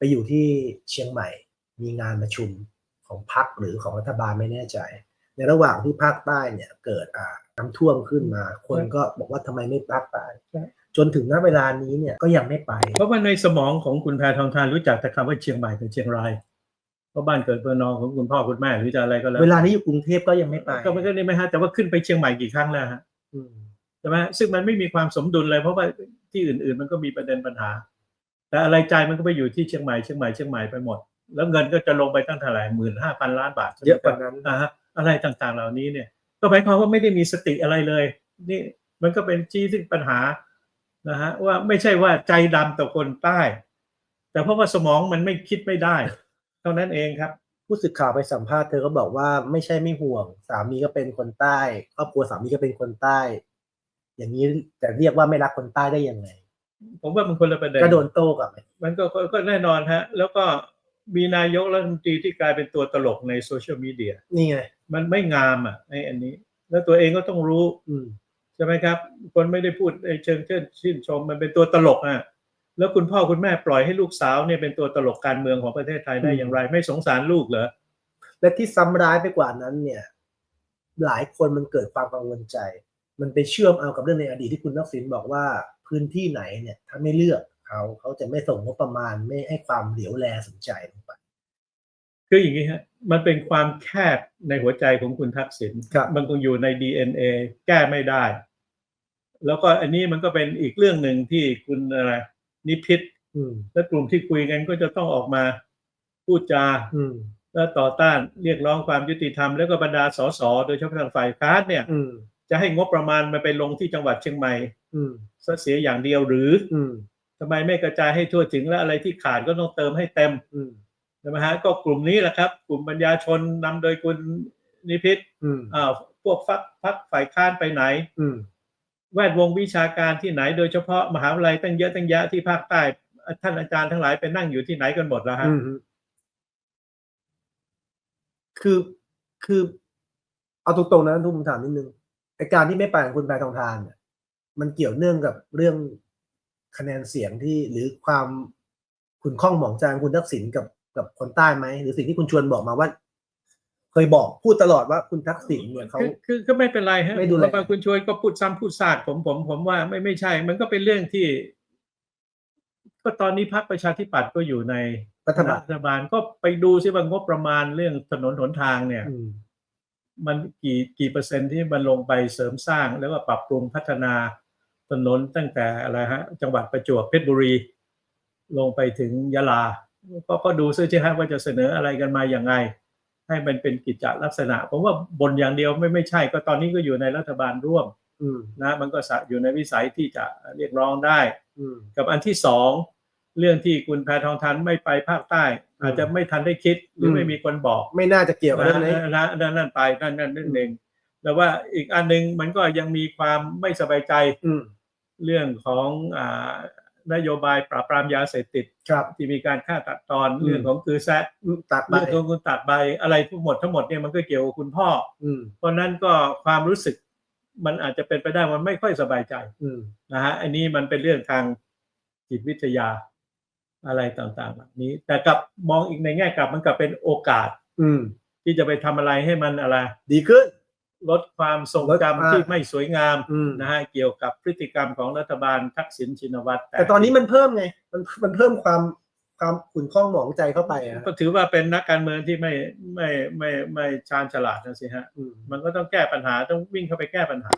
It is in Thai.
ไปอยู่ที่เชียงใหม่ มีงานประชุมของพรรคหรือของรัฐบาลไม่แน่ใจ ในระหว่างที่ภาคใต้เนี่ยเกิดอ่าน้ำท่วมขึ้นมา คนก็บอกว่าทำไมไม่ภาคใต้ใช่จนถึงณเวลานี้เนี่ยก็ยังไม่ไป เพราะว่าในสมองของคุณแพทองทานรู้จักแต่คำว่าเชียงใหม่กับเชียงรายเพราะบ้านเกิดเมืองนอนของคุณพ่อคุณแม่หรือจะอะไรก็แล้วเวลานี้อยู่กรุงเทพก็ยังไม่ไป ก็ไม่ก็นี่ไหมฮะแต่ว่าขึ้นไปเชียงใหม่กี่ครั้งแล้วฮะอืมใช่ไหมซึ่งมันไม่มีความสมดุลเลยเพราะว่าที่อื่น ๆ มันก็มีประเด็นปัญหา แต่อะไรใจมันก็ไปอยู่ที่เชียงใหม่เชียงใหม่เชียงใหม่ไปหมด แล้วเงินก็จะลงไปตั้งเท่าไหร่หมื่นห้าพันล้านบาทใช่ไหมเยอะกว่านั้นอ่าฮะอะไรต่างๆเหล่านี้เนี่ย ก็หมายความว่าไม่ได้มีสติอะไรเลย นี่มันก็เป็นชี้ซึ่งปัญหานะฮะว่าไม่ใช่ว่าใจดำต่อคนใต้ แต่เพราะว่าสมองมันไม่คิดไม่ได้ เท่านั้นเองครับผู้สื่อข่าวไปสัมภาษณ์เธอก็บอกว่าไม่ใช่ไม่ห่วง สามีก็เป็นคนใต้ครอบครัวสามีก็เป็นคนใต้ อย่างนี้แต่เรียกว่าไม่รักคนใต้ได้ยังไง ผมว่ามันคนละประเด็นก็โดนโต้กลับไปมันก็ก็ก็แน่นอนฮะ แล้วก็มีนายกรัฐมนตรีที่กลายเป็นตัวตลกในโซเชียลมีเดียนี่ไง มันไม่งามอะไอ้อันนี้ แล้วตัวเองก็ต้องรู้ อืมใช่ไหมครับ คนไม่ได้พูดในเชิงเชิญชื่นชมมันเป็นตัวตลกอะแล้วคุณพ่อคุณแม่ปล่อยให้ลูกสาวเนี่ยเป็นตัวตลกการเมืองของประเทศไทยได้อย่างไร ไม่สงสารลูกเหรอและที่ซ้ำร้ายไปกว่านั้นเนี่ย หลายคนมันเกิดความกังวลใจ มันไปเชื่อมเอากับเรื่องในอดีตที่คุณทักษิณบอกว่า พื้นที่ไหนเนี่ยถ้าไม่เลือกเขาเขาจะไม่ส่งงบประมาณไม่ให้ความเหลียวแลสนใจลงไปคืออย่างนี้ฮะมันเป็นความแคบในหัวใจของคุณทักษิณครับมันคงอยู่ใน DNA แก้ไม่ได้ แล้วก็อันนี้มันก็เป็นอีกเรื่องหนึ่งที่คุณอะไรนิพิษอืมและกลุ่มที่คุยกันก็จะต้องออกมาพูดจาอืมและต่อต้านเรียกร้องความยุติธรรม แล้วก็บรรดาสสโดยเฉพาะทางฝ่ายค้านเนี่ยอืม จะให้งบประมาณมาไปลงที่จังหวัดเชียงใหม่อืมซะเสียอย่างเดียวหรือ อืมทำไมไม่กระจายให้ทั่วถึงและอะไรที่ขาดก็ต้องเติมให้เต็มอืมใช่ไหมฮะก็กลุ่มนี้แหละครับ กลุ่มปัญญาชนนำโดยคุณนิพิษอืมอ่าพวกฟักพักฝ่ายค้านไปไหน อืมแวดวงวิชาการที่ไหน โดยเฉพาะมหาวิทยาลัยตั้งเยอะตั้งแยะที่ภาคใต้ ท่านอาจารย์ทั้งหลายไปนั่งอยู่ที่ไหนกันหมดแล้วฮะอืมคือคือ เอาตรงๆนะทุกผมถามนิดนึง ไอการที่ไม่ไปของคุณแพทองทานเนี่ยมันเกี่ยวเนื่องกับเรื่องคะแนนเสียงที่หรือความคุณข้องหมองใจของคุณทักษิณกับกับคนใต้ไหมหรือสิ่งที่คุณชวนบอกมาว่า เคยบอกพูดตลอดว่าคุณทักษิณเนี่ยเขาคือคือก็ไม่เป็นไรฮะไม่ดูแลเพราะว่าคุณชวนก็พูดซ้ำพูดซากผมผมผมว่าไม่ไม่ใช่ มันก็เป็นเรื่องที่ ก็ตอนนี้พรรคประชาธิปัตย์ก็อยู่ในรัฐบาลรัฐบาลก็ไปดูซิว่างบประมาณเรื่องถนนหนทางเนี่ยอื มมันกี่กี่เปอร์เซ็นต์ที่มันลงไปเสริมสร้าง แล้วก็ปรับปรุงพัฒนาถนนตั้งแต่อะไรฮะจังหวัดประจวบเพชรบุรี ลงไปถึงยะลาก็ก็ดูซิใช่ไหมว่าจะเสนออะไรกันมาอย่างไง ให้มันเป็นกิจจลักษณะผมว่าบนอย่างเดียวไม่ไม่ใช่ ก็ตอนนี้ก็อยู่ในรัฐบาลร่วมอืมนะมันก็สะอยู่ในวิสัยที่จะเรียกร้องได้อืมกับอันที่สองเรื่องที่คุณแพทองทานไม่ไปภาคใต้ อาจจะไม่ทันได้คิดหรือมไม่มีคนบอกไม่น่าจะเกี่ยวกับเรื่องนี้นะนะนั่นนั่นไปนั่นนั่นเรื่องหนึ่งแต่ว่าอีกอันหนึ่งมันก็ยังมีความไม่สบายใจอืมเรื่องของอ่านโยบายปราบปรามยาเสพติดครับที่มีการฆ่าตัดตอนอืมเรื่องของคือแซะอืมตัดไปเรื่องของคุณตัดใบอะไรทั้งหมดทั้งหมดเนี่ยมันก็เกี่ยวกับคุณพ่ออืมเพราะนั้นก็ความรู้สึกมันอาจจะเป็นไปได้มันไม่ค่อยสบายใจอืมนะฮะอันนี้มันเป็นเรื่องทางจิตวิทยา อะไรต่างๆแบบนี้ แต่กลับมองอีกในแง่กลับมันกลับเป็นโอกาส อืม ที่จะไปทำอะไรให้มันอะไร ดีขึ้น ลดความทรงลดอ่าจำที่ไม่สวยงามอืม นะฮะเกี่ยวกับพฤติกรรมของรัฐบาลทักษิณชินวัตรแต่ตอนนี้มันเพิ่มไง มันมันเพิ่มความความขุ่นข้องหมองใจเข้าไปอะก็ถือว่าเป็นนักการเมืองที่ไม่ไม่ไม่ไม่ชาญฉลาดนะสิฮะ อืม มันก็ต้องแก้ปัญหาต้องวิ่งเข้าไปแก้ปัญหา